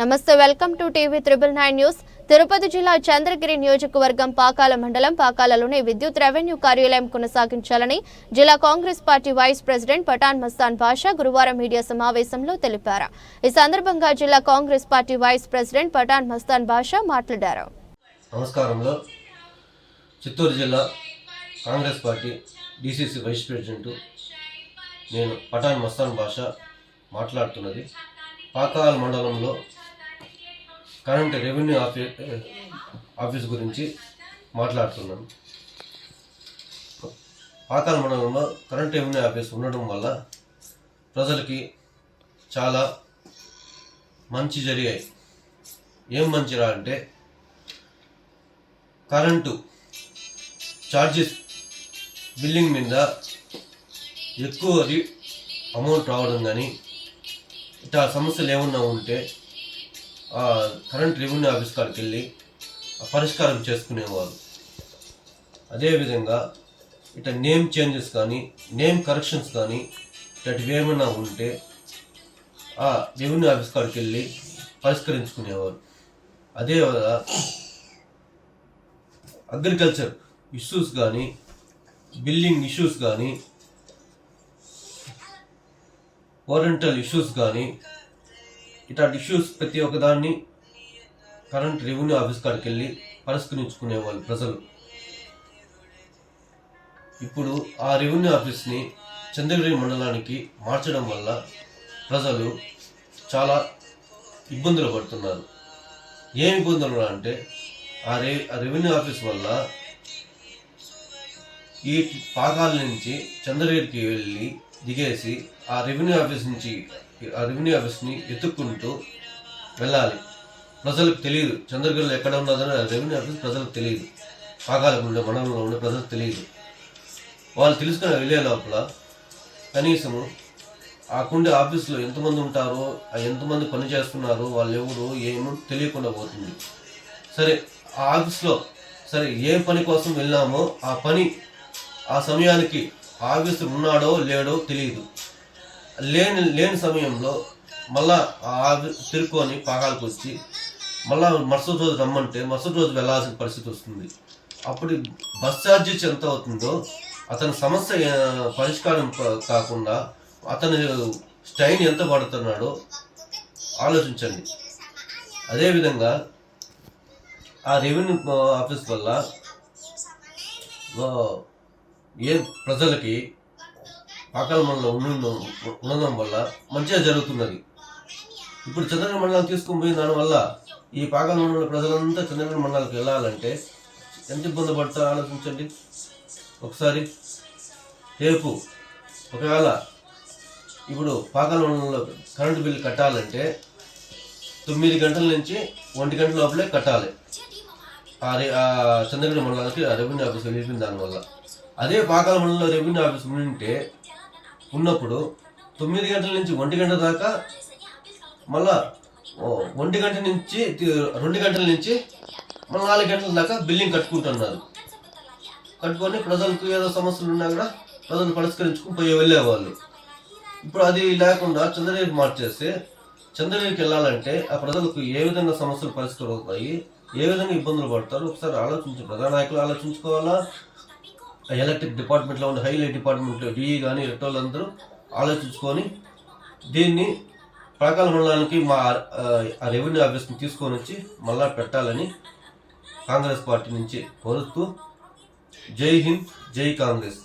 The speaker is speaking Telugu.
నమస్తే welcome to TV triple nine news. Tirupati జిల్లా చంద్రగిరి నియోజకవర్గం పాకాల మండలం పాకాలలోని విద్యుత్ రెవెన్యూ కార్యాలయం కొనసాగించాలని జిల్లా Congress party vice president Pathan Mastan Basha గురువారం మీడియా సమావేశంలో తెలిపారు. ఈ సందర్భంగా జిల్లా Congress party vice president Pathan Mastan Basha మాట్లాడారు. నమస్కారంలో చిత్తూరు జిల్లా Congress party DCC vice president నేను పఠాన్ మస్తాన్ భాష మాట్లాడుతున్నది. పాకాల మండలంలో కరెంట్ రెవెన్యూ ఆఫీ ఆఫీస్ గురించి మాట్లాడుతున్నాను. పాతాల మండలంలో కరెంట్ రెవెన్యూ ఆఫీస్ ఉండడం వల్ల ప్రజలకి చాలా మంచి జరిగాయి. ఏం మంచిరా అంటే కరెంటు ఛార్జెస్ బిల్లింగ్ మీద ఎక్కువ అమౌంట్ రావడం కానీ ఇట్లా సమస్యలు ఏమన్నా ఉంటే కరెంట్ రెవెన్యూ ఆఫీస్ కాడికి వెళ్ళి పరిష్కారం చేసుకునేవారు. అదేవిధంగా ఇట్లా నేమ్ చేంజెస్ కానీ నేమ్ కరెక్షన్స్ కానీ ఇట్లాంటివి ఏమైనా ఉంటే ఆ రెవెన్యూ ఆఫీస్ కాడికి వెళ్ళి పరిష్కరించుకునేవారు. అదే అగ్రికల్చర్ ఇష్యూస్ కానీ బిల్డింగ్ ఇష్యూస్ కానీ ఓరియంటల్ ఇష్యూస్ కానీ ఇట్లాంటి ఇష్యూస్ ప్రతి ఒక్కదాన్ని కరెంట్ రెవెన్యూ ఆఫీస్ కాడికి వెళ్ళి పరిష్కరించుకునేవాళ్ళు ప్రజలు. ఇప్పుడు ఆ రెవెన్యూ ఆఫీస్ని చంద్రగిరి మండలానికి మార్చడం వల్ల ప్రజలు చాలా ఇబ్బందులు పడుతున్నారు. ఏం ఇబ్బందులు అంటే ఆ రె ఆ రెవెన్యూ ఆఫీస్ వల్ల ఈ పాకాల నుంచి చంద్రగిరికి వెళ్ళి దిగేసి ఆ రెవెన్యూ ఆఫీస్ నుంచి ఆ రెవెన్యూ ఆఫీస్ని ఎత్తుక్కుంటూ వెళ్ళాలి. ప్రజలకు తెలియదు. చంద్రగిరిలో ఎక్కడ ఉన్నదని ఆ రెవెన్యూ ఆఫీస్ ప్రజలకు తెలియదు. పాకాలకు ఉండే మండలంలో ఉండే ప్రజలకు తెలియదు. వాళ్ళు తెలుసుకుని వెళ్ళే లోపల కనీసము ఆ కుండే ఆఫీస్లో ఎంతమంది ఉంటారో ఆ ఎంతమంది పని చేస్తున్నారో వాళ్ళు ఎవరు ఏమో తెలియకుండా పోతుంది. సరే ఆ ఆఫీస్లో సరే ఏ పని కోసం వెళ్ళామో ఆ పని ఆ సమయానికి ఆఫీసర్ ఉన్నాడో లేడో తెలియదు లేని లేని సమయంలో మళ్ళా ఆ ఆఫీస్ తిరుక్కొని పాకాలకు వచ్చి మళ్ళా మరుసటి రోజు రమ్మంటే మరుసటి రోజు వెళ్ళాల్సిన పరిస్థితి వస్తుంది. అప్పుడు బస్ ఛార్జెస్ ఎంత అవుతుందో అతని సమస్య పరిష్కారం కాకుండా అతని స్టైన్ ఎంత పడుతున్నాడో ఆలోచించండి. అదేవిధంగా ఆ రెవెన్యూ ఆఫీస్ వల్ల ఏ ప్రజలకి పాకాల మండలం ఉండడం ఉండడం వల్ల మంచిగా జరుగుతున్నది. ఇప్పుడు చంద్రగిరి మండలం తీసుకుని పోయిన దానివల్ల ఈ పాకాల మండల ప్రజలంతా చంద్రగిరి మండలానికి వెళ్ళాలంటే ఎంత ఇబ్బంది పడతారో ఆలోచించండి. ఒకసారి రేపు ఒకవేళ ఇప్పుడు పాకాల మండలంలో కరెంటు బిల్లు కట్టాలంటే తొమ్మిది గంటల నుంచి ఒంటి గంటల లోపలే కట్టాలి. ఆ రే- చంద్రగిరి మండలానికి ఆ రెవెన్యూ ఆఫీస్ వెళ్ళిపోయిన దానివల్ల అదే పాకాల మండలంలో రెవెన్యూ ఆఫీస్ ఉంటే ఉన్నప్పుడు తొమ్మిది గంటల నుంచి ఒంటి గంట దాకా మళ్ళా ఒంటి గంట నుంచి రెండు గంటల నుంచి మళ్ళీ నాలుగు గంటల దాకా బిల్లింగ్ కట్టుకుంటున్నారు. కట్టుకొని ప్రజలకు ఏదో సమస్యలు ఉన్నా కూడా ప్రజలు పరిష్కరించుకుని పోయి వెళ్ళేవాళ్ళు ఇప్పుడు అది లేకుండా చంద్రగిరికి మార్చేస్తే చంద్రగిరికి వెళ్ళాలంటే ఆ ప్రజలకు ఏ విధంగా సమస్యలు పరిష్కారం అవుతాయి ఏ విధంగా ఇబ్బందులు పడతారు ఒకసారి ఆలోచించి ప్రధానాయకులు ఆలోచించుకోవాలా? ఎలక్ట్రిక్ డిపార్ట్మెంట్లో ఉన్న హైలైట్ డిపార్ట్మెంట్లో డిఈ కానీ ఎట్టోళ్ళు అందరూ ఆలోచించుకొని దీన్ని ప్రకాల మండలానికి మా ఆ రెవెన్యూ ఆఫీస్ని తీసుకొని వచ్చి మళ్ళా పెట్టాలని కాంగ్రెస్ పార్టీ నుంచి కోరుతూ జై హింద్ జై కాంగ్రెస్.